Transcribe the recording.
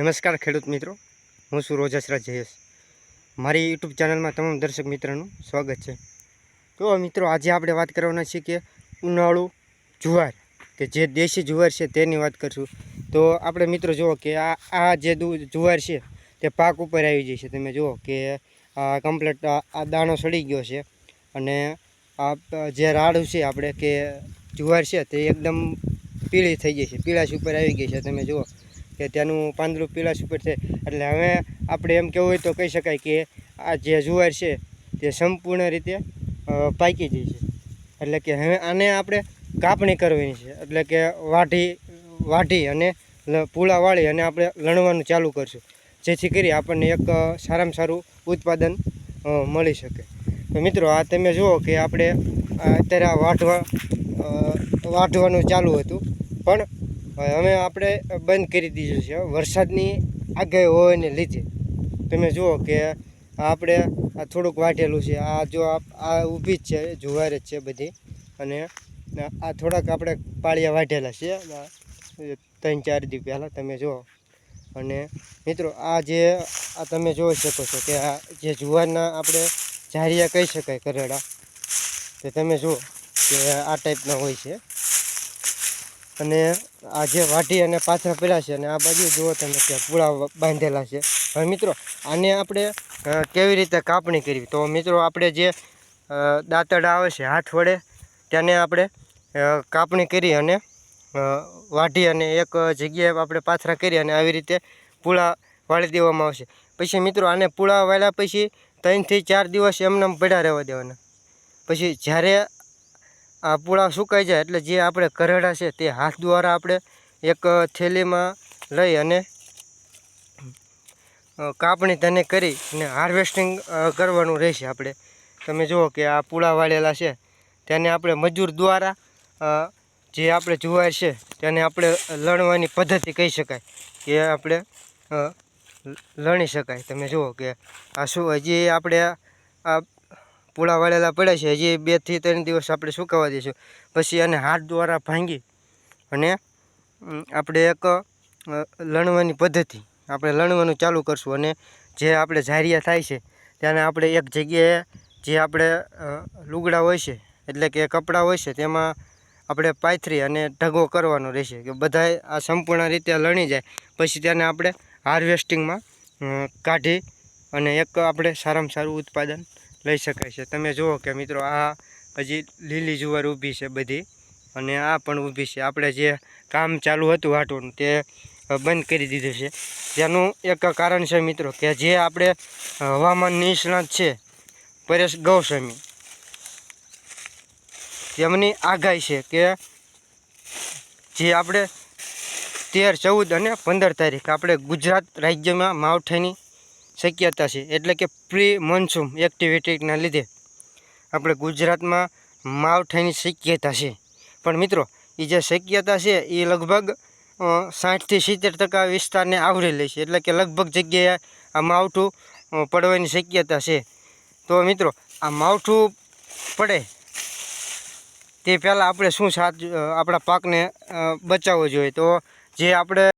નમસ્કાર ખેડૂત મિત્રો, હું છું રોજસરા જયેશ. મારી યુટ્યુબ ચેનલમાં તમામ દર્શક મિત્રોનું સ્વાગત છે. તો મિત્રો, આજે આપણે વાત કરવાના છીએ કે ઉનાળુ જુવાર, કે જે દેશી જુવાર છે તેની વાત કરશું. તો આપણે મિત્રો જુઓ કે આ આ જે જુવાર છે તે પાક ઉપર આવી જાય છે તમે જુઓ કે આ કમ્પ્લેટ આ દાણો સડી ગયો છે અને આ જે રાડું છે આપણે કે જુવાર છે તે એકદમ પીળી થઈ ગઈ છે, પીળાશ ઉપર આવી ગઈ છે. તમે જુઓ કે ત્યાંનું પાંદડું પીળા સુપર છે. એટલે હવે આપણે એમ કહેવું હોય તો કહી શકાય કે આ જે જુવાર છે તે સંપૂર્ણ રીતે પાકી ગઈ છે. એટલે કે હવે આને આપણે કાપણી કરવાની છે. એટલે કે વાઢી વાઢી અને પૂળા વાળી અને આપણે લણવાનું ચાલુ કરશું. જેથી કરી આપણને એક સારામાં સારું ઉત્પાદન મળી શકે. તો મિત્રો, આ તમે જુઓ કે આપણે અત્યારે આ વાઢવા વાઢવાનું ચાલુ હતું. પણ હવે આપણે બંધ કરી દીધું છે. વરસાદની આગાહી હોવાને લીધે. તમે જુઓ કે આપણે આ થોડુંક વાઢેલું છે. આ જો આ ઊભી જ છે, જુવાર જ છે બધી. અને આ થોડાક આપણે પાળિયા વાઢેલા છે. ત્રણ ચાર દી પહેલાં તમે જુઓ. અને મિત્રો, આ જે, આ તમે જોઈ શકો છો કે આ જે જુવારના આપણે ઝારિયા કહી શકાય, કરેડા. તે તમે જુઓ કે આ ટાઈપના હોય છે. અને આ જે વાઢી અને પાથરા પડ્યા છે અને આ બાજુ જુઓ તમે કે પૂળા બાંધેલા છે. હવે મિત્રો, આને આપણે કેવી રીતે કાપણી કરવી? તો મિત્રો, આપણે જે દાંતડા આવે છે હાથ વડે તેને આપણે કાપણી કરી અને વાઢી અને એક જગ્યાએ આપણે પાથરા કરી અને આવી રીતે પૂળા વાળી દેવામાં આવશે. પછી મિત્રો, આને પૂળા વાળ્યા પછી ત્રણથી ચાર દિવસ એમનેમ પડ્યા રહેવા દેવાના. પછી જ્યારે આ પૂળા સુકાઈ જાય એટલે જે આપણે કરડા છે તે હાથ દ્વારા આપણે એક થેલીમાં લઈ અને કાપણી તેને કરી અને હાર્વેસ્ટિંગ કરવાનું રહેશે આપણે. તમે જુઓ કે આ પૂળા વાળેલા છે તેને આપણે મજૂર દ્વારા જે આપણે જુવાર છે તેને આપણે લણવાની પદ્ધતિ કહી શકાય કે આપણે લણી શકાય. તમે જુઓ કે આ શું, હજી આપણે આ પૂળા વાળેલા પડ્યા છે. હજી બેથી ત્રણ દિવસ આપણે સુકાવા દઈશું. પછી આને હાથ દ્વારા ભાંગી અને આપણે એક લણવાની પદ્ધતિ આપણે લણવાનું ચાલુ કરશું અને જે આપણે ઝારિયા થાય છે તેને આપણે એક જગ્યાએ જે આપણે લુગડા હોય છે, એટલે કે કપડાં હોય છે, તેમાં આપણે પાથરી અને ઢગો કરવાનો રહેશે કે બધાય આ સંપૂર્ણ રીતે લણી જાય. પછી તેને આપણે હાર્વેસ્ટિંગમાં કાઢી અને એક આપણે સારામાં સારું ઉત્પાદન લઈ શકાય છે. તમે જુઓ કે મિત્રો, આ હજી લીલી જુવાર ઊભી છે બધી અને આ પણ ઊભી છે. આપણે જે કામ ચાલુ હતું વાટવાનું તે બંધ કરી દીધું છે. તેનું એક કારણ છે મિત્રો, કે જે આપણે હવામાન નિષ્ણાત છે, પરેશ ગૌસ્વામી. તેમની આગાહી છે કે જે આપણે તેર, ચૌદ અને પંદર તારીખ આપણે ગુજરાત રાજ્યમાં માવઠાની શક્યતા છે. એટલે કે પ્રી મોન્સૂન એક્ટિવિટીના લીધે આપણે ગુજરાતમાં માવઠાની શક્યતા છે. પણ મિત્રો એ જે શક્યતા છે એ લગભગ સાઠથી સિત્તેર ટકા વિસ્તારને આવરી લે છે. એટલે કે લગભગ જગ્યાએ આ માવઠું પડવાની શક્યતા છે. તો મિત્રો, આ માવઠું પડે, તે પહેલાં આપણે શું સાચ આપણા પાકને બચાવવો જોઈએ. તો જે આપણે